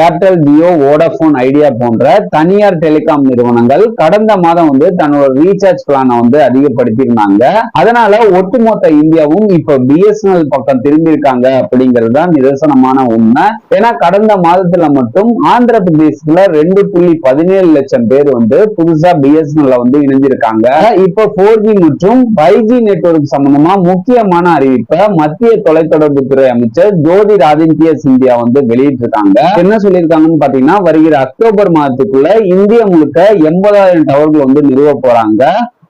Airtel Jio Vodafone idea போன்ற தனியார் telecom நிறுவனங்கள் கடந்த மாதம் வந்து தன்னோட ரீசார்ஜ் பிளானை வந்து அதிகப்படுத்தியிருந்தாங்க. அதனால ஒட்டுமொத்த இந்தியாவும் இப்ப பிஎஸ்என்எல் பக்கம் திரும்பியிருக்காங்க அப்படிங்கிறது தான் நிதர்சனமான உண்மை. ஏன்னா கடந்த மாதத்துல மட்டும் ஆந்திர பிரதேசத்துல ரெண்டு புள்ளி பதினேழு லட்சம் பேர் வந்து புதுசா பிஎஸ்என்எல் வந்து இணைஞ்சிருக்காங்க. இப்ப போர் ஜி மற்றும் ஃபைவ் ஜி நெட்வொர்க் சம்பந்தமா முக்கியமான அறிவிப்பை மத்திய தொலைத்தொடர்புத்துறை அமைச்சர் ஜோதி ராதித்ய சிந்தியா வந்து வெளியிட்டிருக்காங்க. என்ன சொல்லியிருக்காங்கன்னு பாத்தீங்கன்னா வருகிற அக்டோபர் மாதத்துக்குள்ள இந்தியா முழுக்க எண்பதாயிரம் டவர்கள் வந்து நிறுவ போறாங்க.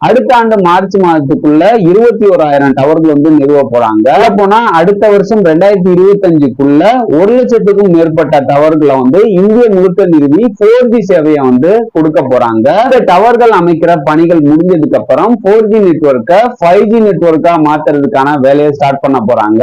அடுத்த ஆண்டு மார்ச் மாதத்துக்குள்ள இருபத்தி ஓராயிரம் டவர்கள் வந்து நிறுவ போறாங்க. போனா அடுத்த வருஷம் ரெண்டாயிரத்தி இருபத்தி அஞ்சுக்குள்ள ஒரு லட்சத்துக்கும் மேற்பட்ட டவர்களை வந்து இந்திய முழுக்க நிறுவி போர் ஜி சேவையை வந்து கொடுக்க போறாங்க. இந்த டவர்கள் அமைக்கிற பணிகள் முடிஞ்சதுக்கு அப்புறம் போர் ஜி நெட்ஒர்க்கை ஃபைவ் ஜி நெட்ஒர்க்கா மாத்துறதுக்கான வேலையை ஸ்டார்ட் பண்ண போறாங்க.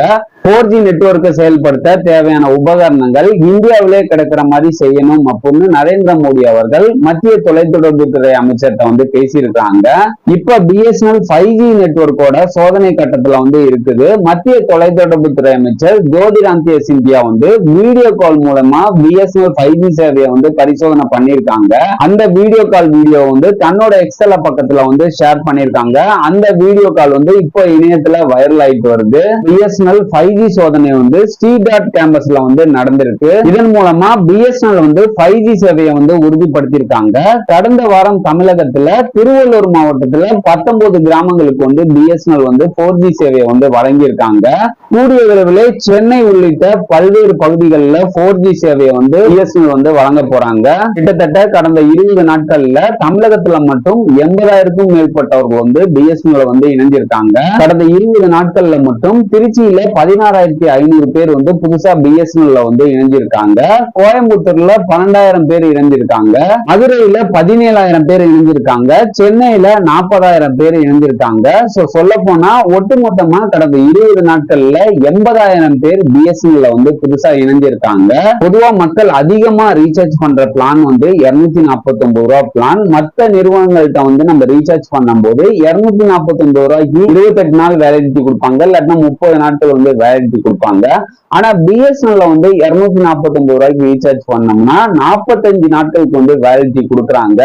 ஃபோர் ஜி நெட்ஒர்க்கை செயல்படுத்த தேவையான உபகரணங்கள் இந்தியாவிலே கிடைக்கிற மாதிரி செய்யணும் அப்படின்னு நரேந்திர மோடி அவர்கள் மத்திய தொலைத்தொடர்புத்துறை அமைச்சர்கிட்ட வந்து பேசியிருக்காங்க இப்ப பிஎஸ்என்எல் ஃபைவ் ஜி நெட்ஒர்க்கோட சோதனை கட்டத்துல வந்து இருக்குது. மத்திய தொலைத்தொடர்புத்துறை அமைச்சர் ஜோதிராந்திய சிந்தியா வந்து வீடியோ கால் மூலமா பிஎஸ்என்எல் ஃபைவ் ஜி சேவையை வந்து பரிசோதனை பண்ணியிருக்காங்க. அந்த வீடியோ கால் வீடியோ வந்து தன்னோட எக்ஸல பக்கத்துல வந்து ஷேர் பண்ணியிருக்காங்க. அந்த வீடியோ கால் வந்து இப்போ இணையத்துல வைரல் ஆயிட்டு வருது. பிஎஸ்என்எல் ஃபைவ் ஜி சோதனை வந்து ஸ்ரீ டாட் கேம்பஸ்ல வந்து நடந்திருக்கு. இதன் மூலமா பிஎஸ்என்எல் வந்து ஃபைவ் ஜி சேவையை வந்து உறுதிப்படுத்தியிருக்காங்க. கடந்த வாரம் தமிழகத்துல திருவள்ளூர் மாவட்டத்துல பத்தொன்பது கிராமங்களுக்கு வந்து பிஎஸ்என்எல் வந்து போர் ஜி சேவையை வந்து வழங்கியிருக்காங்க. கூடிய விரைவில் சென்னை உள்ளிட்ட பல்வேறு பகுதிகளில் போர் ஜி சேவையை வந்து பிஎஸ்என்எல் வந்து வழங்க போறாங்க. கிட்டத்தட்ட கடந்த இருபது நாட்கள்ல தமிழகத்துல மட்டும் எண்பதாயிரக்கும் மேற்பட்டவர்கள் வந்து பிஎஸ்என்எல் வந்து இணைஞ்சிருக்காங்க கடந்த இருபது நாட்கள்ல மட்டும் திருச்சியில பதினாறாயிரத்தி ஐநூறு பேர் வந்து புதுசா பிஎஸ்என்எல்ல வந்து இணைஞ்சிருக்காங்க. கோயம்புத்தூர்ல பன்னெண்டாயிரம் பேர் இணைஞ்சிருக்காங்க. மதுரையில பதினேழாயிரம் பேர் இணைஞ்சிருக்காங்க. சென்னையில நாற்பதாயிரம் பேர் இணைஞ்சிருக்காங்க. சோ சொல்ல போனா ஒட்டுமொத்தமா கடந்த இருபது நாட்கள்ல எண்பதாயிரம் பேர் பிஎஸ்என்எல்ல வந்து புதுசா இணைஞ்சிருக்காங்க. பொதுவா மக்கள் அதிகமா ரீசார்ஜ் பண்ற பிளான் வந்து இருநூத்தி நாற்பத்தி ஒன்பது ரூபா பிளான் மற்ற நிறுவனங்கள்ட்ட வந்து நம்ம ரீசார்ஜ் பண்ணும்போது இருநூத்தி நாற்பத்தி ஒன்பது ரூபாய்க்கு இருபத்தெட்டு நாள் வேலிடிட்டி கொடுப்பாங்க. இல்லாட்டினா முப்பது நாட்கள் வந்து ப்ரையாரிட்டி கொடுப்பாங்க. ஆனா பிஎஸ்என்எல்ல வந்து இருநூத்தி நாற்பத்தி ஒன்பது ரூபாய்க்கு ரீசார்ஜ் பண்ணோம்னா நாற்பத்தஞ்சு நாட்களுக்கு வந்து வேலிடிட்டி கொடுக்குறாங்க.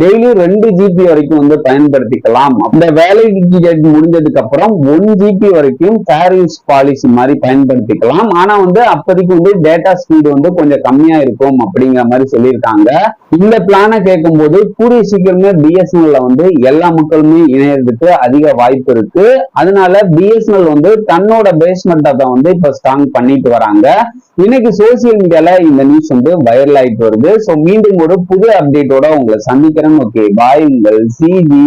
டெய்லி ரெண்டு ஜிபி வரைக்கும் வந்து பயன்படுத்திக்கலாம். அந்த வேலிடிட்டி டேட் முடிஞ்சதுக்கு அப்புறம் ஒன் ஜிபி வரைக்கும் ஃபேர் யூஸ் பாலிசி மாதிரி பயன்படுத்திக்கலாம். ஆனா வந்து அப்போதைக்கு வந்து டேட்டா ஸ்பீடு வந்து கொஞ்சம் கம்மியா இருக்கும் அப்படிங்கிற மாதிரி சொல்லியிருக்காங்க. இந்த பிளானை கேட்கும்போது கூடிய சீக்கிரமே பிஎஸ்என்எல்ல வந்து எல்லா மக்களுமே இணையறதுக்கு அதிக வாய்ப்பு இருக்கு. அதனால பிஎஸ்என்எல் வந்து தன்னோட பேஸ்மெண்டத்தை வந்து இப்ப ஸ்ட்ராங் பண்ணிட்டு வராங்க. இன்னைக்கு சோசியல் மீடியால இந்த நியூஸ் வந்து வைரல் ஆயிட்டு வருது. ஸோ மீண்டும் ஒரு புது அப்டேட்டோட உங்களை சந்திக்கிறேன். ஓகே பாய் உங்கள் சிஜி